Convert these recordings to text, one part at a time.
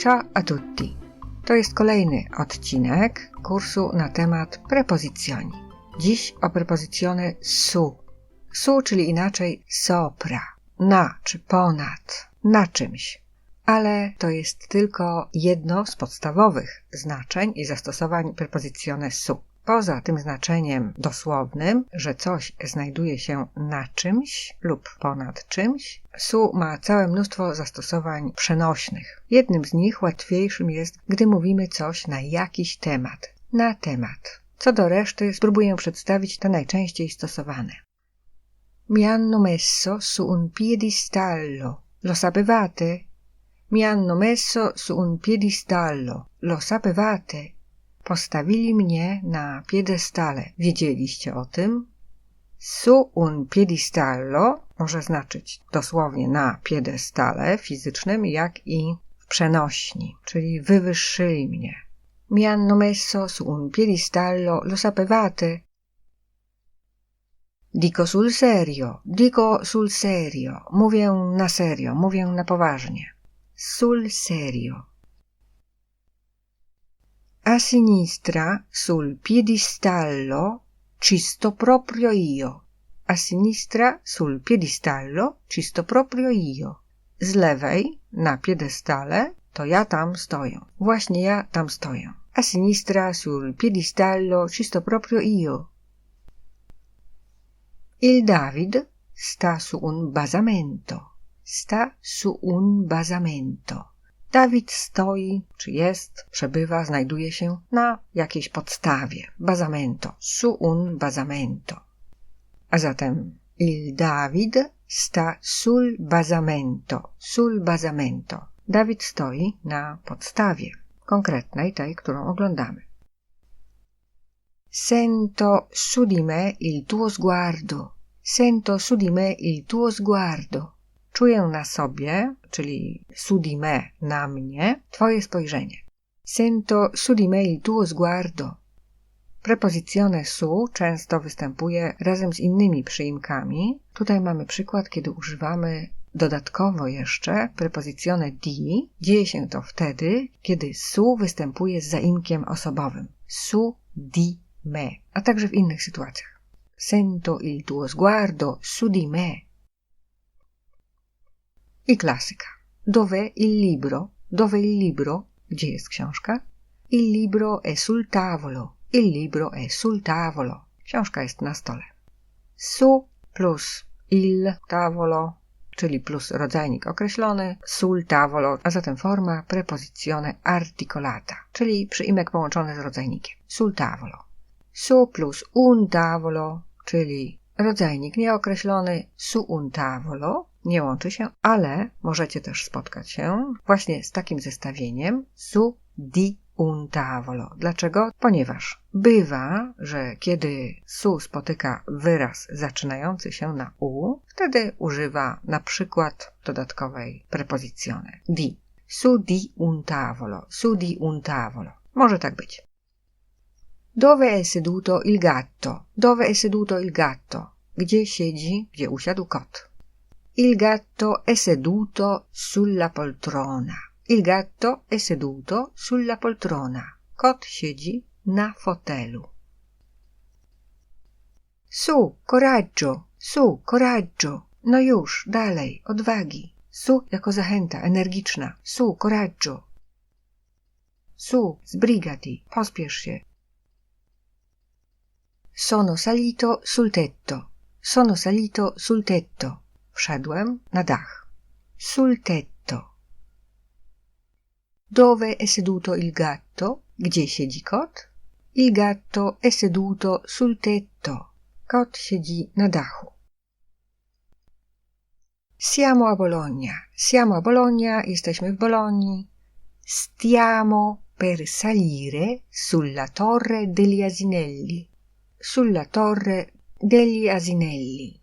Ciao a tutti! To jest kolejny odcinek kursu na temat prepozycjoni. Dziś o prepozycjone su. Su, czyli inaczej sopra, na czy ponad, na czymś. Ale to jest tylko jedno z podstawowych znaczeń i zastosowań prepozycjone su. Poza tym znaczeniem dosłownym, że coś znajduje się na czymś lub ponad czymś, su ma całe mnóstwo zastosowań przenośnych. Jednym z nich łatwiejszym jest, gdy mówimy coś na jakiś temat. Na temat. Co do reszty, spróbuję przedstawić te najczęściej stosowane. Mi hanno messo su un piedistallo. Lo sapevate? Mi hanno messo su un piedistallo. Lo sapevate? Postawili mnie na piedestale. Wiedzieliście o tym? Su un piedistallo może znaczyć dosłownie na piedestale fizycznym, jak i w przenośni, czyli wywyższyli mnie. Mi hanno messo su un piedistallo, lo sapevate? Dico sul serio, dico sul serio, mówię na serio, mówię na poważnie. Sul serio. A sinistra, sul piedistallo, ci sto proprio io. A sinistra, sul piedistallo, ci sto proprio io. Z lewej, na piedestale, to ja tam stoję. Właśnie ja tam stoję. A sinistra, sul piedistallo, ci sto proprio io. Il David sta su un basamento. Sta su un basamento. Dawid stoi, czy jest, przebywa, znajduje się na jakiejś podstawie. Basamento. Su un basamento. A zatem il David sta sul basamento. Sul basamento. Dawid stoi na podstawie, konkretnej tej, którą oglądamy. Sento su di me il tuo sguardo. Sento su di me il tuo sguardo. Czuję na sobie, czyli su di me, na mnie, twoje spojrzenie. Sento su di me il tuo sguardo. Prepozycjone su często występuje razem z innymi przyimkami. Tutaj mamy przykład, kiedy używamy dodatkowo jeszcze prepozycjone di. Dzieje się to wtedy, kiedy su występuje z zaimkiem osobowym. Su di me, a także w innych sytuacjach. Sento il tuo sguardo su di me. I klasyka. Dove il libro? Dove il libro? Gdzie jest książka? Il libro è sul tavolo. Il libro è sul tavolo. Książka jest na stole. Su plus il tavolo, czyli plus rodzajnik określony, sul tavolo, a zatem forma prepozycjone articolata, czyli przyimek połączony z rodzajnikiem. Sul tavolo. Su plus un tavolo, czyli rodzajnik nieokreślony, su un tavolo, nie łączy się, ale możecie też spotkać się właśnie z takim zestawieniem su di un tavolo. Dlaczego? Ponieważ bywa, że kiedy su spotyka wyraz zaczynający się na u, wtedy używa na przykład dodatkowej prepozycjony di. Su di un tavolo, su di un tavolo. Może tak być. Dove è seduto il gatto? Dove è seduto il gatto? Gdzie siedzi, gdzie usiadł kot? Il gatto è seduto sulla poltrona. Il gatto è seduto sulla poltrona. Kot siedzi na fotelu. Su, coraggio, su, coraggio. No już, dalej, odwagi. Su jako zachęta, energiczna. Su, coraggio. Su, zbrigati, pospiesz się. Sono salito sul tetto. Sono salito sul tetto. Wszedłem na dach. Sul tetto. Dove è seduto il gatto? Gdzie siedzi kot? Il gatto è seduto sul tetto. Kot siedzi na dachu. Siamo a Bologna. Siamo a Bologna, jesteśmy w Bolonii. Stiamo per salire sulla torre degli asinelli. Sulla torre degli asinelli.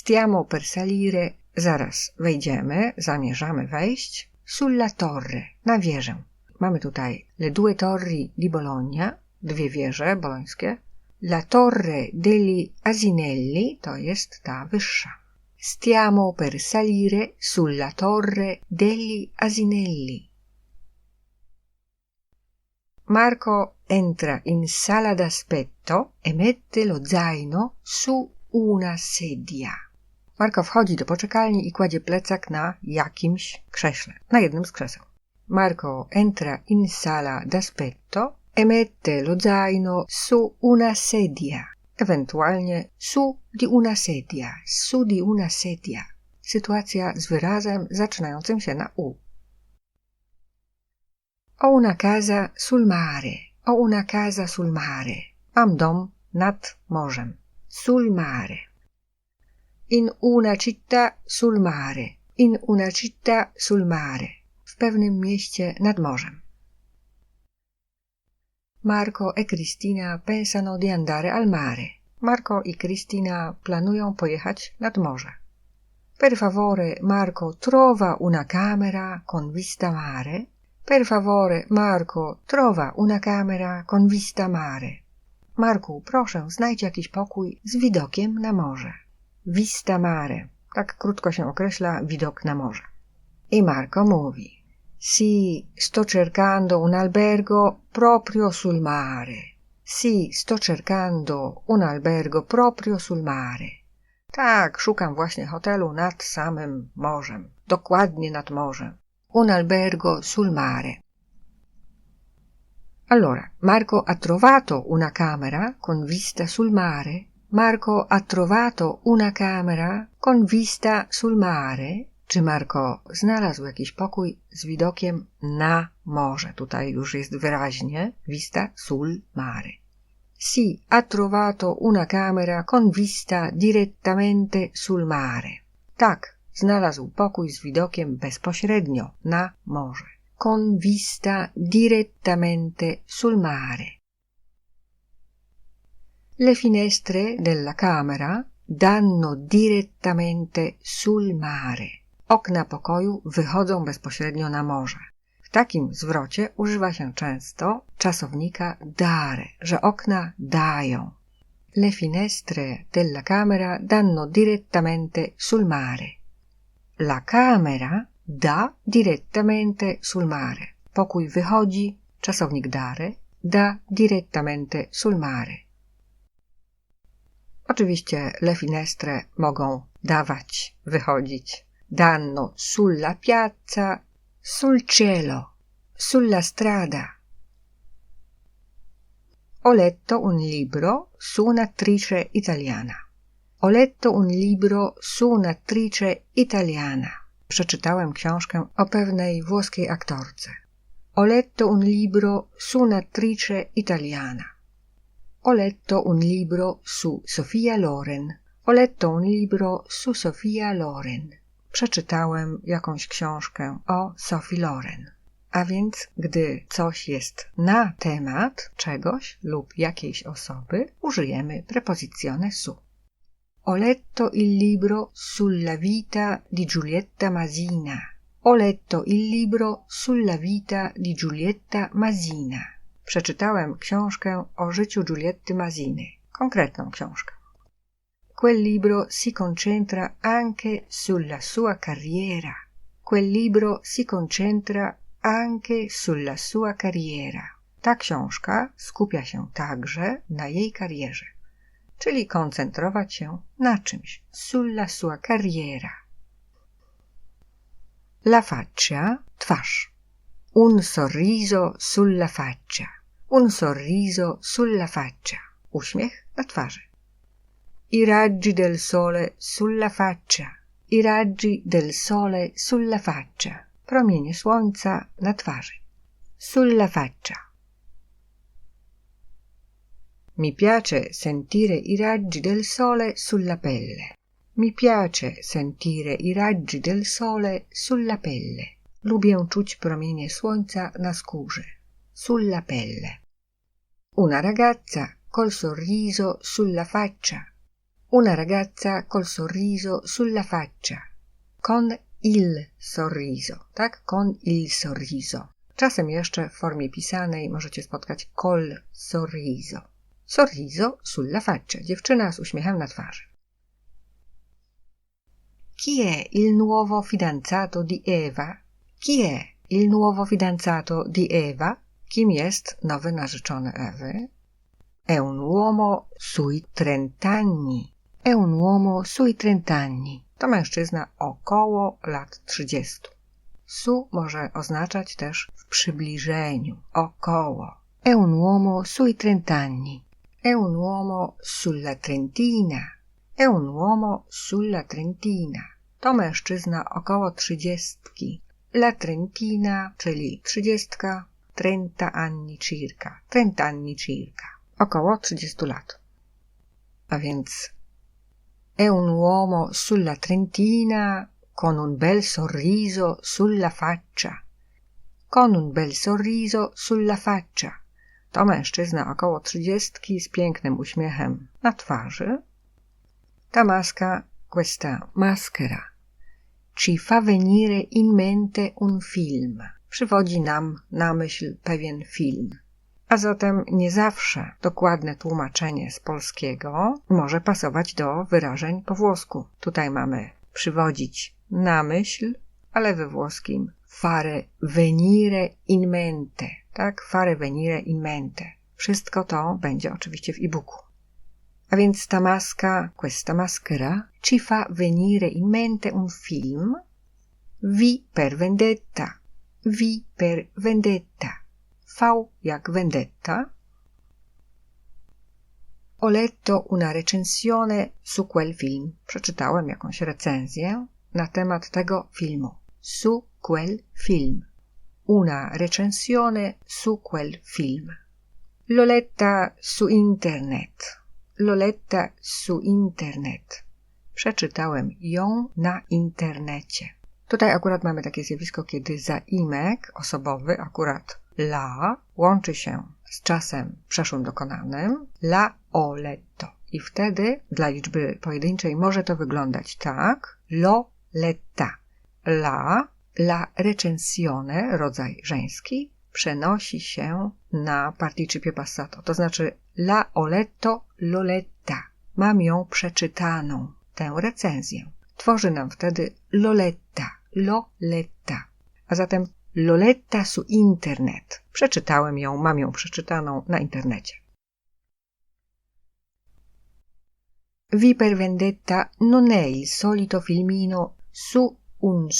Stiamo per salire, zaraz wejdziemy, zamierzamy wejść, sulla torre, na wieżę. Mamy tutaj le due torri di Bologna, dwie wieże bolońskie. La torre degli asinelli to jest ta wyższa. Stiamo per salire sulla torre degli asinelli. Marco entra in sala d'aspetto e mette lo zaino su una sedia. Marko wchodzi do poczekalni i kładzie plecak na jakimś krześle, na jednym z krzeseł. Marco entra in sala d'aspetto e mette lo zaino su una sedia, ewentualnie su di una sedia, su di una sedia. Sytuacja z wyrazem zaczynającym się na u. Ho una casa sul mare, ho una casa sul mare. Mam dom nad morzem. Sul mare. In una città sul mare. In una città sul mare. W pewnym mieście nad morzem. Marco e Cristina pensano di andare al mare. Marco i Cristina planują pojechać nad morze. Per favore, Marco trova una camera con vista mare. Per favore, Marco, trova una camera con vista mare. Marku, proszę, znajdź jakiś pokój z widokiem na morze. Vista mare. Tak krótko się określa widok na morze. I Marco mówi: Sì, sto cercando un albergo proprio sul mare. Sì, sto cercando un albergo proprio sul mare. Tak, szukam właśnie hotelu nad samym morzem. Dokładnie nad morzem un albergo sul mare. Allora, Marco ha trovato una camera con vista sul mare? Marco ha trovato una camera con vista sul mare? Czy Marko znalazł jakiś pokój z widokiem na morze? Tutaj już jest wyraźnie vista sul mare. Sì, ha trovato una camera con vista direttamente sul mare. Tak, znalazł pokój z widokiem bezpośrednio na morze. Con vista direttamente sul mare. Le finestre della camera danno direttamente sul mare. Okna pokoju wychodzą bezpośrednio na morze. W takim zwrocie używa się często czasownika dare, że okna dają. Le finestre della camera danno direttamente sul mare. La camera da direttamente sul mare. Pokój wychodzi, czasownik dare, da direttamente sul mare. Oczywiście le finestre mogą dawać, wychodzić. Danno sulla piazza, sul cielo, sulla strada. Ho letto un libro su un'attrice italiana. Ho letto un libro su un'attrice italiana. Przeczytałem książkę o pewnej włoskiej aktorce. Ho letto un libro su un'attrice italiana. Ho letto un libro su Sofia Loren. Ho letto un libro su Sofia Loren. Przeczytałem jakąś książkę o Sophie Loren. A więc, gdy coś jest na temat czegoś lub jakiejś osoby, użyjemy prepozycjone su. Ho letto il libro sulla vita di Giulietta Masina. Ho letto il libro sulla vita di Giulietta Masina. Przeczytałem książkę o życiu Giulietty Masiny. Konkretną książkę. Quel libro si concentra anche sulla sua carriera. Quel libro si concentra anche sulla sua carriera. Ta książka skupia się także na jej karierze czyli koncentrować się na czymś. Sulla sua carriera. La faccia, twarz. Un sorriso sulla faccia. Un sorriso sulla faccia. Uśmiech na twarzy. I raggi del sole sulla faccia. I raggi del sole sulla faccia. Promienie słońca na twarzy. Sulla faccia. Mi piace sentire i raggi del sole sulla pelle. Mi piace sentire i raggi del sole sulla pelle. Lubię czuć promienie słońca na skórze. Sulla pelle. Una ragazza col sorriso sulla faccia. Una ragazza col sorriso sulla faccia. Con il sorriso, tak? Con il sorriso. Czasem jeszcze w formie pisanej możecie spotkać col sorriso. Sorriso sulla faccia. Dziewczyna z uśmiechem na twarzy. Chi è il nuovo fidanzato di Eva? Chi è il nuovo fidanzato di Eva? Kim jest nowy narzeczony Ewy? È un uomo sui trent'anni. È un uomo sui trent'anni. To mężczyzna około lat 30. Su może oznaczać też w przybliżeniu, około. È un uomo sui trent'anni. È un uomo sulla trentina. È un uomo sulla trentina. To mężczyzna około trzydziestki. La trentina, czyli trzydziestka, trenta anni circa. Trenta anni circa. Około 30 lat. A więc è un uomo sulla trentina con un bel sorriso sulla faccia. Con un bel sorriso sulla faccia. To mężczyzna około trzydziestki z pięknym uśmiechem na twarzy. Ta maska, questa maschera, ci fa venire in mente un film. Przywodzi nam na myśl pewien film. A zatem nie zawsze dokładne tłumaczenie z polskiego może pasować do wyrażeń po włosku. Tutaj mamy przywodzić na myśl, ale we włoskim fare venire in mente, tak? Fare venire in mente. Wszystko to będzie oczywiście w e-booku. A więc ta maska, questa maschera, ci fa venire in mente un film Vi per vendetta, Vi per vendetta. V jak vendetta. Ho letto una recensione su quel film. Przeczytałem jakąś recenzję na temat tego filmu. Su quel film. Una recensione su quel film. L'ho letta su internet. L'ho letta su internet. Przeczytałem ją na internecie. Tutaj akurat mamy takie zjawisko, kiedy zaimek osobowy, akurat la, łączy się z czasem przeszłym dokonanym, la o letto. I wtedy dla liczby pojedynczej może to wyglądać tak, lo letta. La, la recensione, rodzaj żeński, przenosi się na participio passato, to znaczy la o letto, lo letta. Mam ją przeczytaną, tę recenzję. Tworzy nam wtedy loletta, lo letta. A zatem Loletta su internet. Przeczytałem ją, mam ją przeczytaną na internecie. Vi per vendetta non è il solito filmino su un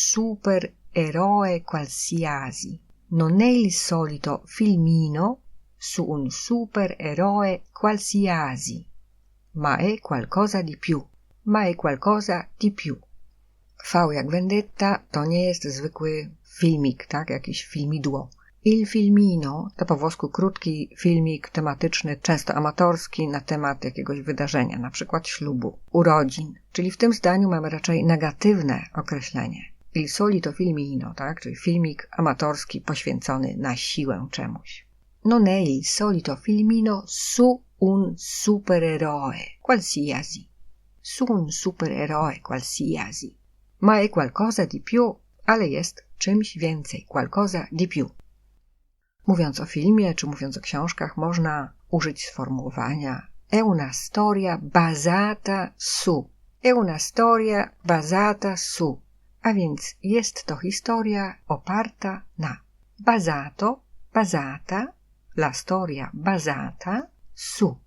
supereroe qualsiasi. Non è il solito filmino su un supereroe qualsiasi, ma è qualcosa di più, ma è qualcosa di più. V jak vendetta to nie jest zwykły filmik, tak? Jakiś filmidło. Il filmino to po włosku krótki filmik tematyczny, często amatorski, na temat jakiegoś wydarzenia, na przykład ślubu, urodzin. Czyli w tym zdaniu mamy raczej negatywne określenie. Il solito filmino, tak? Czyli filmik amatorski poświęcony na siłę czemuś. Non è il solito filmino su un supereroe qualsiasi. Su un supereroe qualsiasi. Ma è qualcosa di più, ale jest czymś więcej, qualcosa di più. Mówiąc o filmie czy mówiąc o książkach, można użyć sformułowania è una storia basata su. È una storia basata su. A więc jest to historia oparta na. Basato, basata, la storia basata su.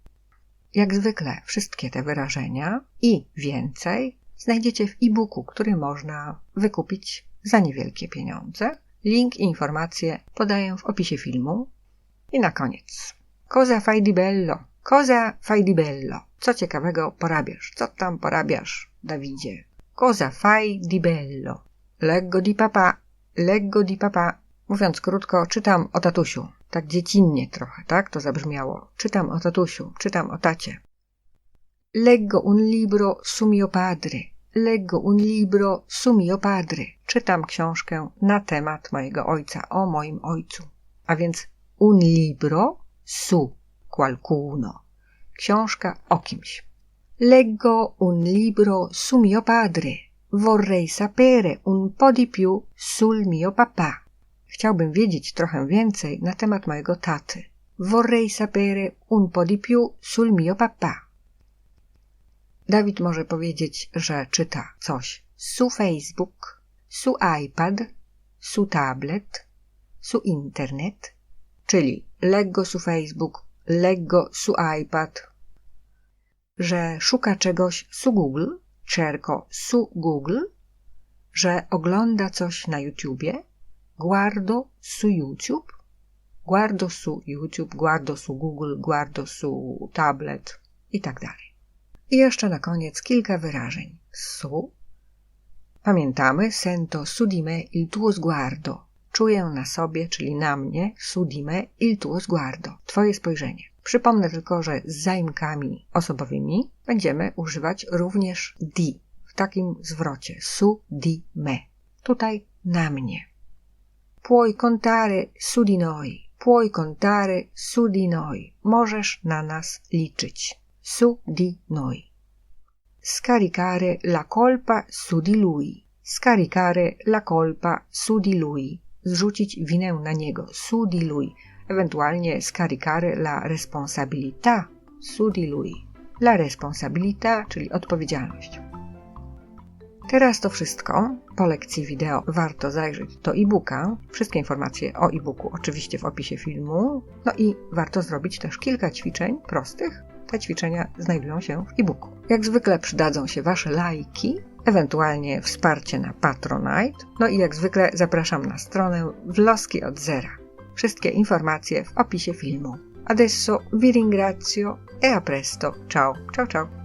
Jak zwykle wszystkie te wyrażenia i więcej znajdziecie w e-booku, który można wykupić za niewielkie pieniądze. Link i informacje podaję w opisie filmu. I na koniec. Cosa fai di bello? Cosa fai di bello? Co ciekawego porabiasz? Co tam porabiasz, Dawidzie? Cosa fai di bello? Leggo di papà, leggo di papà. Mówiąc krótko, czytam o tatusiu. Tak dziecinnie trochę, tak? To zabrzmiało. Czytam o tatusiu, czytam o tacie. Leggo un libro su mio padre. Leggo un libro su mio padre. Czytam książkę na temat mojego ojca, o moim ojcu. A więc un libro su qualcuno. Książka o kimś. Leggo un libro su mio padre. Vorrei sapere un po' di più sul mio papà. Chciałbym wiedzieć trochę więcej na temat mojego taty. Vorrei sapere un po' di più sul mio papà. Dawid może powiedzieć, że czyta coś su Facebook, su iPad, su tablet, su internet, czyli leggo su Facebook, leggo su iPad, że szuka czegoś su Google, cerco su Google, że ogląda coś na YouTubie, guardo su YouTube, guardo su YouTube, guardo su Google, guardo su tablet i tak dalej. I jeszcze na koniec kilka wyrażeń. Su. Pamiętamy, sento su di me il tuo sguardo. Czuję na sobie, czyli na mnie, su di me il tuo sguardo. Twoje spojrzenie. Przypomnę tylko, że z zaimkami osobowymi będziemy używać również di w takim zwrocie su di me. Tutaj na mnie. Puoi contare su di noi. Puoi contare su di noi. Możesz na nas liczyć. Su di noi. Scaricare la colpa su di lui. Scaricare la colpa su di lui. Zrzucić winę na niego. Su di lui eventualnie scaricare la responsabilità su di lui. La responsabilità, czyli odpowiedzialność. Teraz to wszystko. Po lekcji wideo warto zajrzeć do e-booka. Wszystkie informacje o e-booku oczywiście w opisie filmu. No i warto zrobić też kilka ćwiczeń prostych. Te ćwiczenia znajdują się w e-booku. Jak zwykle przydadzą się Wasze lajki, ewentualnie wsparcie na Patronite. No i jak zwykle zapraszam na stronę Wloski od Zera. Wszystkie informacje w opisie filmu. Adesso vi ringrazio e a presto. Ciao, ciao, ciao.